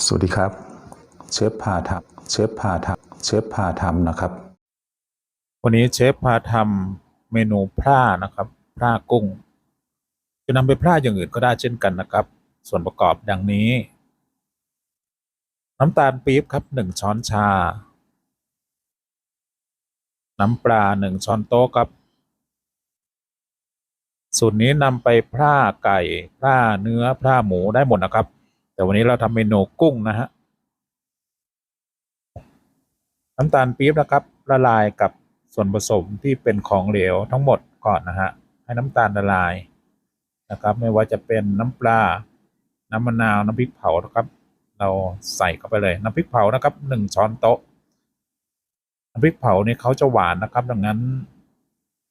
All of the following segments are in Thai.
สวัสดีครับ เชฟพาทำเชฟพาทำเชฟพาทำนะครับ วันนี้เชฟพาทำเมนูพร่านะครับพร่ากุ้ง จะนำไปพร่าอย่างอื่นก็ได้เช่นกันนะครับ ส่วนประกอบดังนี้ น้ำตาลปี๊บครับหนึ่งช้อนชา น้ำปลาหนึ่งช้อนโต๊ะครับสูตรนี้นำไปพร่าไก่พร่าเนื้อพร่าหมูได้หมดนะครับ แต่วันนี้เราทำเมนูกุ้งนะฮะน้ำตาลปี๊บนะครับ ละลายกับส่วนผสมที่เป็นของเหลวทั้งหมดก่อนนะฮะให้น้ำตาลละลายนะครับ ไม่ว่าจะเป็นน้ำปลา น้ำมะนาว น้ำพริกเผานะครับ เราใส่เข้าไปเลย น้ำพริกเผานะครับหนึ่งช้อนโต๊ะ น้ำพริกเผานี่เขาจะหวานนะครับ ดังนั้น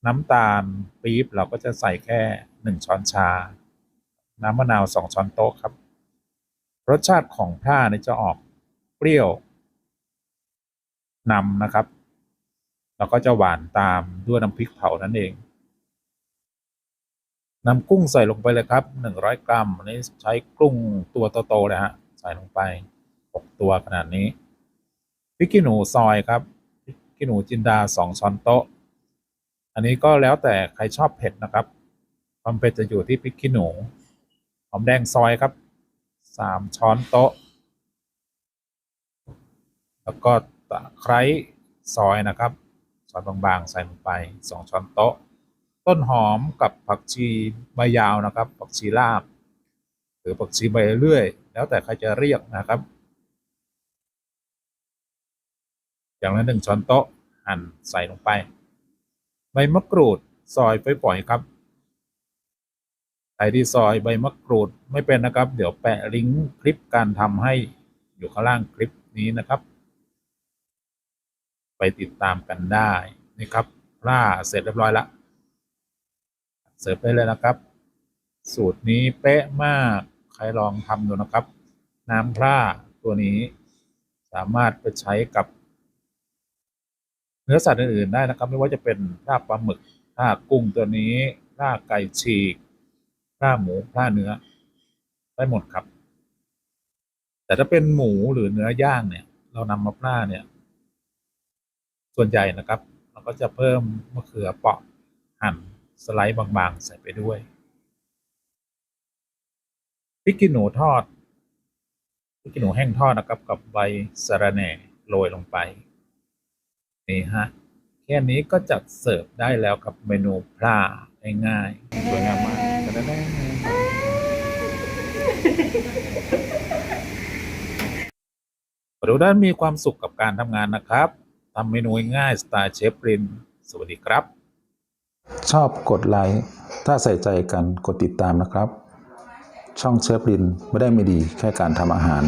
น้ำตาลปี๊บเราก็จะใส่แค่หนึ่งช้อนชา น้ำมะนาวสองช้อนโต๊ะครับ รสชาติของผ้าเนี่ยจะออกเปรี้ยวนำนะครับ แล้วก็จะหวานตามด้วยน้ำพริกเผานั่นเองนำกุ้งใส่ลงไปเลยครับหนึ่งร้อยกรัมอันนี้ใช้กุ้งตัวโตๆเลยฮะใส่ลงไปหกตัวขนาดนี้พริกขี้หนูซอยครับพริกขี้หนูจินดาสองช้อนโต๊ะ อันนี้ก็แล้วแต่ใครชอบเผ็ดนะครับ ความเผ็ดจะอยู่ที่พริกขี้หนูหอมแดงซอยครับ สามช้อนโต๊ะ แล้วก็ตะไคร้ซอยนะครับซอยบางๆ ใส่ลงไปสองช้อนโต๊ะ ต้นหอมกับผักชีใบยาวนะครับ ผักชีลาบ หรือผักชีใบเลื่อย แล้วแต่ใครจะเรียกนะครับ อย่างละหนึ่งช้อนโต๊ะหั่นใส่ลงไป ใบมะกรูดซอยไปปล่อยๆครับ รที่ซอยใบมะกรูดไม่เป็นนะครับ เดี๋ยวแปะลิงก์คลิปการทำให้อยู่ข้างล่างคลิปนี้นะครับ ไปติดตามกันได้นี่ครับปลาเสร็จเรียบร้อยละเสิร์ฟได้เลยนะครับ สูตรนี้เป๊ะมาก ใครลองทำดูนะครับ น้ำพร่าตัวนี้สามารถไปใช้กับ เนื้อสัตว์อื่นๆได้นะครับ ไม่ว่าจะเป็นลาบปลาหมึกลาบกุ้งตัวนี้ลาบไก่ฉีก ลาหมูลาเนื้อ ได้หมดครับ แต่ถ้าเป็นหมูหรือเนื้อย่างเนี่ย เรานำมาพร่าเนี่ย ส่วนใหญ่นะครับ เราก็จะเพิ่มมะเขือเปราะหั่นสไลด์บางๆ ใส่ไปด้วยพริกขี้หนูทอดพริกขี้หนูแห้งทอดนะครับ กับใบสะระแหน่โรยลงไปนี่ฮะแค่นี้ก็จัดเสิร์ฟได้แล้วกับเมนูพร่าง่ายๆสวยงาม แต่แน่ๆดูด้านมีความสุขกับการทำงานนะครับทำเมนูง่ายสไตล์เชฟริน สวัสดีครับ ชอบกดไลค์ถ้าใส่ใจกันกดติดตามนะครับ ช่องเชฟรินไม่ได้ไม่ดีแค่การทำอาหาร